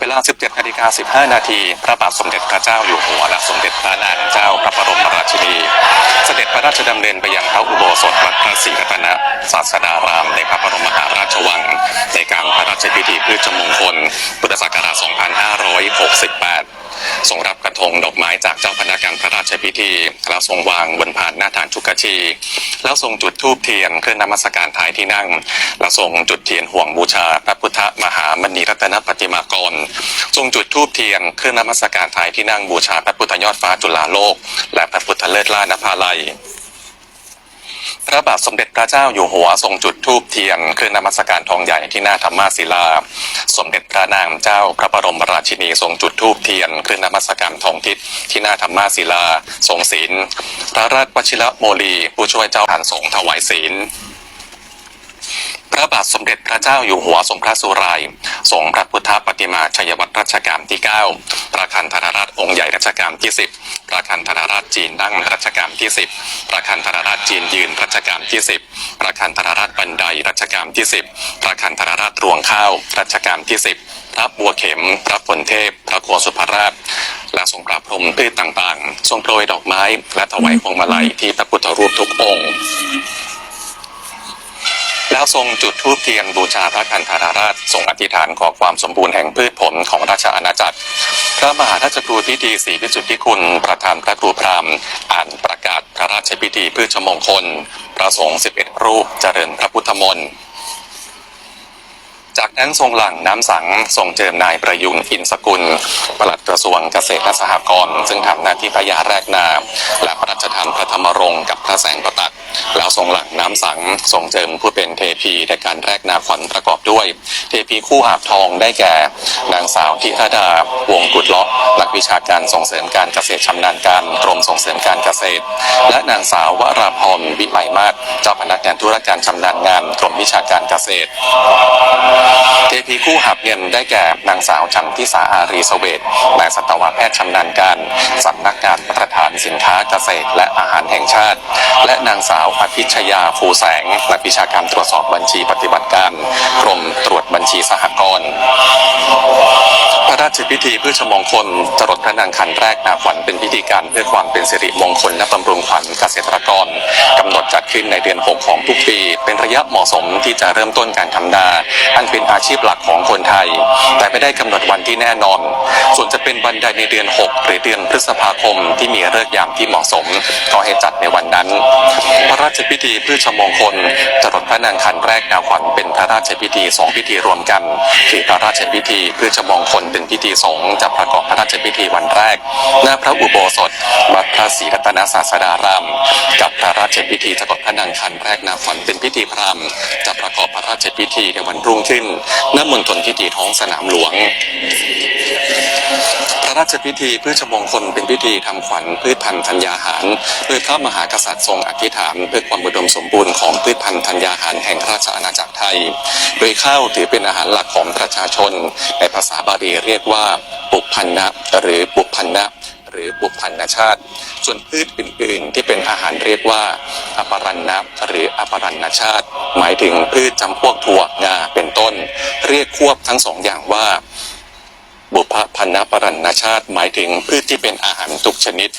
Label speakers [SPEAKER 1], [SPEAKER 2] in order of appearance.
[SPEAKER 1] เวลา 17นาฬิกา15 นาที พระบาทสมเด็จพระเจ้าอยู่หัว และสมเด็จพระนางเจ้าพระบรมราชินี เสด็จพระราชดำเนินไปยังพระอุโบสถวัดพระศรีรัตนศาสดารามในพระบรมมหาราชวัง ในการพระราชพิธีพืชมงคล พุทธศักราช 2568 ทรงรับกระทงดอกไม้จากเจ้าพนักงานพระราชพิธี แล้วทรงวางบนผ่านหน้าฐานชุกชี แล้วทรงจุดธูปเทียนเพื่อนมัสการท้ายที่นั่ง แล้วทรงจุดเทียนห่วงบูชา พระพุทธมหามณีรัตนปฏิมากร ทรงจุดธูปเทียนเพื่อนมัสการท้ายที่นั่งบูชาพระพุทธยอดฟ้าจุฬาโลก และพระพุทธเลิศล่านภาลัย พระบาทสมเด็จพระเจ้าอยู่หัวทรงจุดธูปเทียนคือนมัสการทองใหญ่ที่หน้าธรรมาศิลา สมเด็จพระนางเจ้าพระบรมราชินีทรงจุดธูปเทียนคือนมัสการทองทิศที่หน้าธรรมาศิลา ทรงศีลพระราชวชิระโมลีผู้ช่วยเจ้าทานสงฆ์ถวายศีลพระบาทสมเด็จพระเจ้าอยู่หัวทรงพระสุรายทรงพระพุทธปฏิมาชัยวัตรรัชกาลที่9พระคันธนราชองค์ใหญ่รัชกาลที่ 10พระคันธนรา จีนนั่งรัชกาลที่ 10 พระคันธรราชจีนยืนรัชกาลที่ 10 พระคันธรราชบันไดรัชกาลที่ 10 พระคันธรราชรวงข้าวรัชกาลที่ 10 พระบัวเข็ม พระผลเทพ พระโคสุภราช และทรงปราบพรมพืชต่างๆ ทรงโปรยดอกไม้ และถวายพวงมาลัยที่พระพุทธรูปทุกองค์ แล้วทรงจุดธูปเทียนบูชาพระคันธาราชทรงอธิษฐานขอความสมบูรณ์แห่งพืชผลของราชอาณาจักร พระมหาราชครูพิธีศรีวิสุทธิคุณ ประธานพระครูพราหมณ์อ่านประกาศพระราชพิธีพืชมงคลพระสงฆ์11 รูปเจริญพระพุทธมนต์ จากนั้นทรงหลังน้ำสังทรงเจิมนายประยุนอินสกุลปลัดกระทรวงเกษตรและสหกรณ์ซึ่งทำหน้าที่พระยาแรกนา และพระราชทานพระธรรมรงค์กับพระแสงประตัก แล้วทรงหลังน้ำสังทรงเจิมผู้เป็นเทพีในการแรกนาขวัญประกอบด้วย เทพีคู่อาบทองได้แก่ นางสาวทิธดาวงกุดเลาะนักวิชาการส่งเสริมการเกษตรชำนาญการกรมส่งเสริมการเกษตร และนางสาววราพรวิไลมากเจ้าพนักงานธุรการชำนาญงานกรมวิชาการเกษตรเทพีคู่หับเงินได้แก่นางสาวจันทิสาอารีสเวทนายสัตวแพทย์ชำนาญการสำนักงานมาตรฐานสินค้าเกษตรและอาหารแห่งชาติ และนางสาวอภิชยาภูแสงนักวิชาการตรวจสอบบัญชีปฏิบัติการกรมตรวจบัญชีสหกรณ์พระราชพิธีเพื่อชมงคลจรดพระนางคันแรกนาขวัญเป็นพิธีการเพื่อความเป็นสิริมงคลและบำรุงขวัญเกษตรกร จัดขึ้นในเดือน 6 ของทุกปี เป็นระยะเหมาะสมที่จะเริ่มต้นการทำนาอันเป็นอาชีพหลักของคนไทย แต่ไม่ได้กำหนดวันที่แน่นอน ส่วนจะเป็นวันใดในเดือน 6 หรือเดือนพฤษภาคมที่มีฤกษ์ยามที่เหมาะสมก็ให้จัดในวันนั้น พระราชพิธีพืชมงคลจรดพระนางคันแรกนาขวัญเป็นพระราชพิธีสองพิธีรวมกันคือพระราชพิธีพืชมงคลเป็นพิธีสงฆ์จะประกอบพระราชพิธีวันแรก หน้าพระอุโบสถวัดพระศรีรัตนศาสดาราม กับพระราชพิธีจรดพระนางคันแรกนาขวัญเป็นพิธีพราหมณ์จะประกอบพระราชพิธีในวันรุ่งขึ้นณมณฑลพิธีท้องสนามหลวง พระราชพิธีพืชมงคลเป็นพิธีทำขวัญพืชพันธุ์ธัญญาหารโดยพระมหากษัตริย์ทรงอธิษฐานเพื่อความอุดมสมบูรณ์ของพืชพันธุ์ธัญญาหารแห่งราชอาณาจักรไทย โดยข้าวถือเป็นอาหารหลักของประชาชนในภาษาบาลีเรียกว่าปุพันนะหรือปุพันนะ รือบุพันนชาติ ส่วนพืชอื่น ๆ ที่เป็นอาหารเรียกว่าอปรันนะหรืออปรันนชาติ หมายถึงพืชจำพวกถั่วงาเป็นต้น เรียกควบทั้งสองอย่างว่า บุพพันนปรันนชาติ หมายถึงพืชที่เป็นอาหารทุกชนิด